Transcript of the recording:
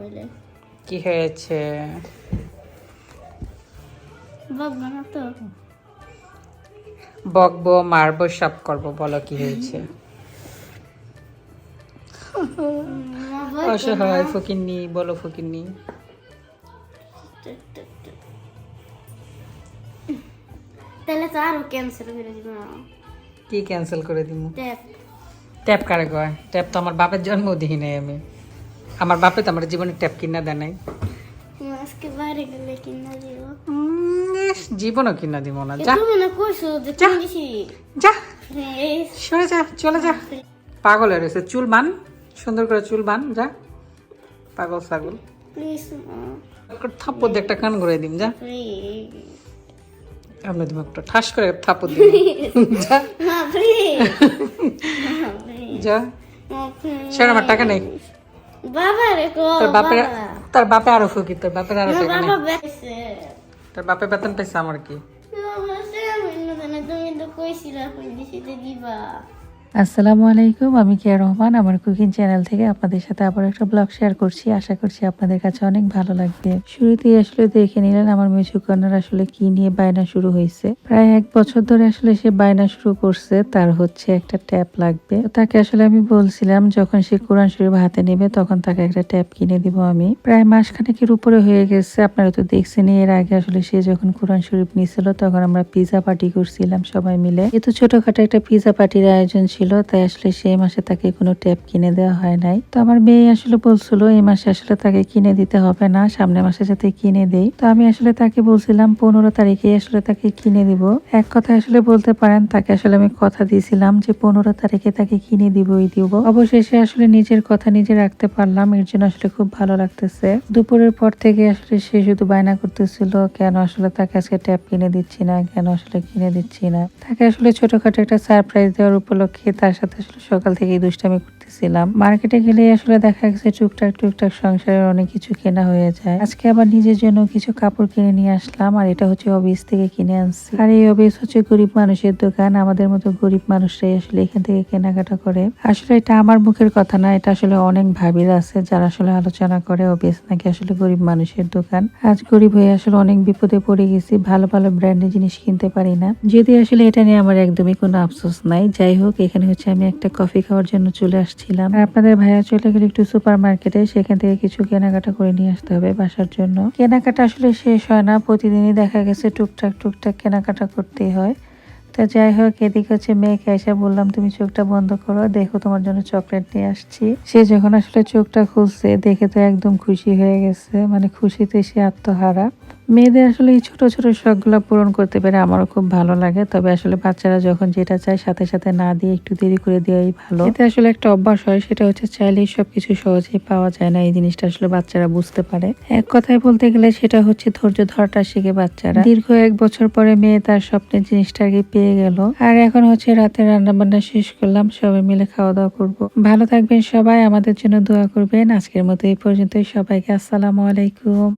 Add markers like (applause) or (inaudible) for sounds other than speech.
কইলে কি হয়েছে? বকবো না তো। বকবো মারবো সব করব বলো কি হয়েছে? অসহায় না। ফকিন্নি বলো ফকিন্নি। তাহলে তো আরও ক্যান্সেল করে দিব। কি ক্যান্সেল করে দিমু? ট্যাপ ট্যাপ কারে কয়? ট্যাপ তো আমার বাপের জন্ম দিই নাই আমি। আমার বাপে তো আমার জীবনে ট্যাপ কিনা দেয় নাই। জীবনও কিনা দিব না যা। তুমি যে সরে যা চলে যা। পাগল হয়ে রয়েছে চুল বান। সুন্দর করে চুল বান যা। পাগল ছাগল। থাপ্পর দিয়ে একটা কান করে দিম যা। আমরা দিব একটা ঠাস করে থাপ্পর দিম। (laughs) যা। (laughs) যা। সে আমার টাকা নেই। বাবা রে কো তোর বাপের তোর বাপে আরও সুখী তোর বাপের আরও টাকা বাবা বেঁচে তোর বাপে বেতন পেয়েছে আমার কি? তুমি তো কইছিলা কই দিছি দিবা। আসসালামু আলাইকুম, আমি কেয়া রহমান, আমার কুকিং চ্যানেল থেকে আপনাদের সাথে আবার একটা ব্লগ শেয়ার করছি। আশা করছি আপনাদের কাছে অনেক ভালো লাগবে। শুরুতেই আসলে দেখে নিলেন আমার মেসু কন্যার আসলে কি নিয়ে বায়না শুরু হয়েছে। প্রায় এক বছর ধরে আসলে সে বায়না শুরু করছে, তার হচ্ছে একটা ট্যাপ লাগবে। তাকে আসলে আমি বলছিলাম, যখন সে কোরআন শরীফ হাতে নেবে, তখন তাকে একটা ট্যাপ কিনে দিব আমি। প্রায় মাসখানেকের উপরে হয়ে গেছে, আপনারা তো দেখছেন, এর আগে আসলে সে যখন কোরআন শরীফ নিয়েছিল তখন আমরা পিজা পার্টি করছিলাম সবাই মিলে। যেহেতু ছোটখাটো একটা পিজা পার্টির আয়োজন ছিল। তাই আসলে সেই মাসে তাকে কোনো ট্যাপ কিনে দেওয়া হয় নাই। তো আমার মেয়ে আসলে বলছিল, এই মাসে আসলে তাকে কিনে দিতে হবে না, সামনের মাসে যাতে কিনে দেই। তো আমি আসলে তাকে বলছিলাম, পনেরো তারিখে আসলে তাকে কিনে দিব। এক কথা আসলে বলতে পারেন, তাকে আসলে আমি কথা দিয়েছিলাম যে, পনেরো তারিখে তাকে কিনে দিবই, দিব। অবশেষে আসলে নিজের কথা নিজে রাখতে পারলাম, এর জন্য আসলে খুব ভালো লাগতেছে। দুপুরের পর থেকে আসলে সে শুধু বায়না করতেছিল, কেন আসলে তাকে আজকে ট্যাপ কিনে দিচ্ছি না, কেন আসলে কিনে দিচ্ছি না? তাকে আসলে ছোটখাটো একটা সারপ্রাইজ দেওয়ার উপলক্ষে তার সাথে আসলে সকাল থেকেই দুষ্টামি করতেছিলাম। মার্কেটে গেলে আসলে দেখা গেছে টুকটাক টুকটাক সংসারের অনেক কিছু কেনা হয়ে যায়। আজকে আবার নিজের জন্য কিছু কাপড় কিনে নিয়ে আসলাম, আর এটা হচ্ছে অফিস থেকে কিনে আনছি। আর এই অফিস হচ্ছে গরিব মানুষের দোকান, আমাদের মতো গরিব মানুষরাই আসলে এখান থেকে কেনাকাটা করে। আসলে এটা আমার মুখের কথা না, এটা আসলে অনেক ভাবিরা আছে যারা আসলে আলোচনা করে অফিস নাকি আসলে গরিব মানুষের দোকান। আজ গরিব হয়ে আসলে অনেক বিপদে পড়ে গেছি, ভালো ভালো ব্র্যান্ডের জিনিস কিনতে পারি না। যদি আসলে এটা নিয়ে আমার একদমই কোনো আফসোস নাই, যাই হোক, এখানে হচ্ছে আমি একটা কফি খাওয়ার জন্য চলে আসছিলাম। আর আপনাদের ভাইয়া চলে গেলে একটু সুপার মার্কেটে সেখান থেকে কিছু কেনাকাটা করে নিয়ে আসতে হবে বাসার জন্য। কেনাকাটা আসলে শেষ হয় না, প্রতিদিনই দেখা গেছে টুকটাক টুকটাক কেনাকাটা করতেই হয়। তো যাই হোক, এদিকে হচ্ছে মেয়েকে এসে বললাম, তুমি চোখটা বন্ধ করো, দেখো তোমার জন্য চকলেট নিয়ে আসছি। সে যখন আসলে চোখটা খুলছে, দেখে তো একদম খুশি হয়ে গেছে মানে খুশিতে সে আত্মহারা। মেয়েদের আসলে এই ছোট ছোট শখগুলো পূরণ করতে পেরে আমারও খুব ভালো লাগে। তবে আসলে বাচ্চারা যখন যেটা চায় সাথে সাথে না দিয়ে একটু দেরি করে দেওয়াই ভালো। এতে আসলে একটা অভ্যাস হয়, সেটা হচ্ছে চাইলেই সবকিছু সহজেই পাওয়া যায় না। এই জিনিসটা আসলে বাচ্চারা বুঝতে পারে। এক কথায় বলতে গেলে সেটা হচ্ছে ধৈর্য ধরাটা শিখে বাচ্চারা। দীর্ঘ এক বছর পরে মেয়ে তার স্বপ্নের জিনিসটাকে পেয়ে গেল। আর এখন হচ্ছে রাতে রান্না বান্না শেষ করলাম, সবাই মিলে খাওয়া দাওয়া করব। ভালো থাকবেন সবাই, আমাদের জন্য দোয়া করবেন। আজকের মতো এই পর্যন্তই। সবাইকে আসসালামু আলাইকুম।